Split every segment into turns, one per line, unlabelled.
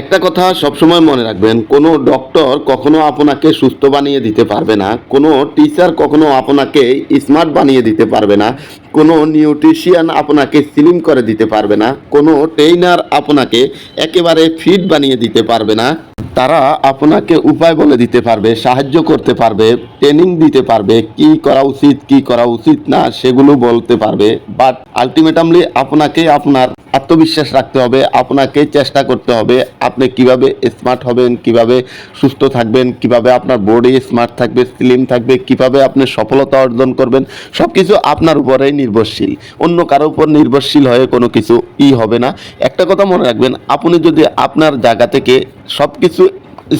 একটা কথা সবসময় মনে রাখবেন, কোনো ডক্টর কখনো আপনাকে সুস্থ বানিয়ে দিতে পারবে না, কোনো টিচার কখনো আপনাকে স্মার্ট বানিয়ে দিতে পারবে না, কোনো নিউট্রিশিয়ান আপনাকে স্লিম করে দিতে পারবে না, কোনো ট্রেইনার আপনাকে একেবারে ফিট বানিয়ে দিতে পারবে না। তারা আপনাকে উপায় বলে দিতে পারবে, সাহায্য করতে পারবে ট্রেনিং দিতে পারবে, কি করা উচিত, কি করা উচিত না, সেগুলো বলতে পারবে। বাট আলটিমেটামলি আপনাকে আপনার আত্মবিশ্বাস রাখতে হবে, আপনাকে চেষ্টা করতে হবে, আপনি কীভাবে স্মার্ট হবেন, কীভাবে সুস্থ থাকবেন, কীভাবে আপনার বডি স্মার্ট থাকবে স্লিম থাকবে, কীভাবে আপনি সফলতা অর্জন করবেন সব কিছু আপনার উপরেই নির্ভরশীল। অন্য কারও উপর নির্ভরশীল হয়ে কোনো কিছু ই হবে না। একটা কথা মনে রাখবেন, আপনি যদি আপনার জায়গা থেকে সব কিছু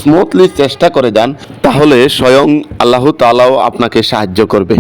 স্মুথলি চেষ্টা করে যান, তাহলে স্বয়ং আল্লাহ তালাও আপনাকে সাহায্য করবে।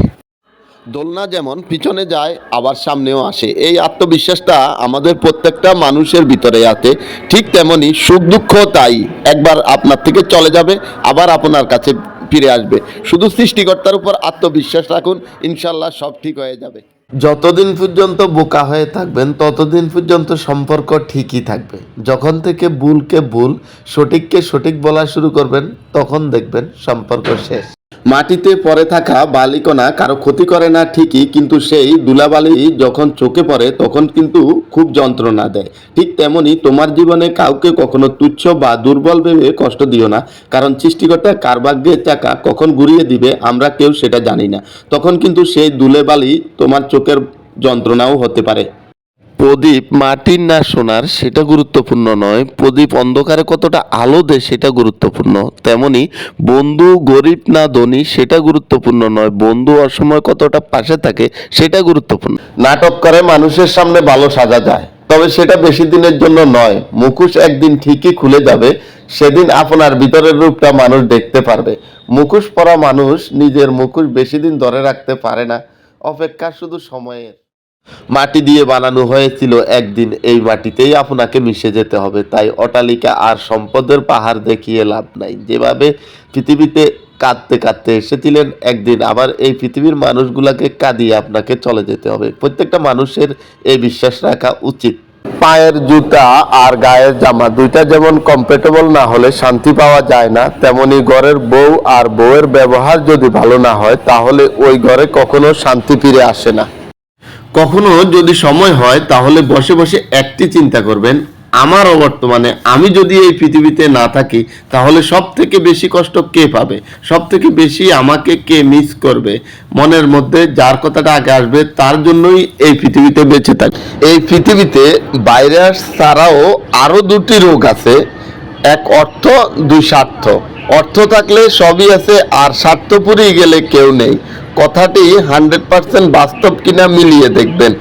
দোলনা যেমন পিছনে যায়, আবার সামনেও আসে। এই আত্মবিশ্বাসটা আমাদের প্রত্যেকটা মানুষের ভিতরে আছে। ঠিক তেমনি সুখ দুঃখ তাই। একবার আপনার থেকে চলে যাবে, আবার আপনার কাছে ফিরে আসবে। শুধু সৃষ্টিকর্তার উপর আত্মবিশ্বাস রাখুন, ইনশাল্লাহ সব ঠিক হয়ে যাবে। যতদিন পর্যন্ত বোকা হয়ে থাকবেন, ততদিন পর্যন্ত সম্পর্ক ঠিকই থাকবে। যখন থেকে ভুলকে ভুল, সঠিককে সঠিক বলা শুরু করবেন, তখন দেখবেন সম্পর্ক শেষ। মাটিতে পড়ে থাকা বালিকণা কারও ক্ষতি করে না ঠিকই, কিন্তু সেই দুলাবালি যখন চোখে পড়ে, তখন কিন্তু খুব যন্ত্রণা দেয়। ঠিক তেমনি তোমার জীবনে কাউকে কখনো তুচ্ছ বা দুর্বল ভেবে কষ্ট দিও না, কারণ সৃষ্টিকর্তা কার ভাগ্যের চাকা কখন ঘুরিয়ে দিবে আমরা কেউ সেটা জানি না। তখন কিন্তু সেই দুলেবালি তোমার চোখের যন্ত্রণাও হতে পারে। প্রদীপ মাটির না সোনার সেটা গুরুত্বপূর্ণ নয়। প্রদীপ অন্ধকারে কতটা আলো দেয় সেটা গুরুত্বপূর্ণ। তেমনি বন্ধু গরিব না ধনী সেটা গুরুত্বপূর্ণ নয়। বন্ধু অসময় কতটা পাশে থাকে সেটা গুরুত্বপূর্ণ। নাটক করে, মানুষের সামনে ভালো সাজা যায়। তবে সেটা বেশি দিনের জন্য নয়। মুখোশ একদিন ঠিকই খুলে যাবে, সেদিন আপনার ভিতরের রূপটা মানুষ দেখতে পারবে। মুখোশ পরা মানুষ নিজের মুখোশ বেশি দিন ধরে রাখতে পারে না। অপেক্ষা শুধু সময়ের। মাটি দিয়ে বানানো হয়েছিল একদিন, এই মাটিতেই আপনাকে মিশে যেতে হবে। তাই অটালিকা আর সম্পদের পাহাড় দেখিয়ে লাভ নাই। যেভাবে পৃথিবীতে কাঁদতে কাঁদতে এসেছিলেন, একদিন আবার এই পৃথিবীর মানুষগুলাকে কাঁদিয়ে আপনাকে চলে যেতে হবে। প্রত্যেকটা মানুষের এই বিশ্বাস রাখা উচিত। পায়ের জুতা আর গায়ের জামা দুইটা যেমন কমফর্টেবল না হলে শান্তি পাওয়া যায় না, তেমনি ঘরের বউ আর বউয়ের ব্যবহার যদি ভালো না হয়, তাহলে ওই ঘরে কখনো শান্তি ফিরে আসে না। কখনো যদি সময় হয়, তাহলে বসে বসে একটি চিন্তা করবেন আমারও বর্তমানে আমি যদি এই পৃথিবীতে না থাকি, তাহলে সব থেকে বেশি কষ্ট কে পাবে? সব থেকে বেশি আমাকে কে মিস করবে? মনের মধ্যে যার কথাটা আগে আসবে, তার জন্যই এই পৃথিবীতে বেঁচে থাকি। এই পৃথিবীতে ভাইরাস ছাড়াও আরও দুটি রোগ আছে এক অর্থ, দুই স্বার্থ। অর্থ থাকলে সবই আছে, আর স্বার্থ পুরিয়ে গেলে কেউ নেই। কথাটি হান্ড্রেড পার্সেন্ট বাস্তব কিনা মিলিয়ে দেখবেন।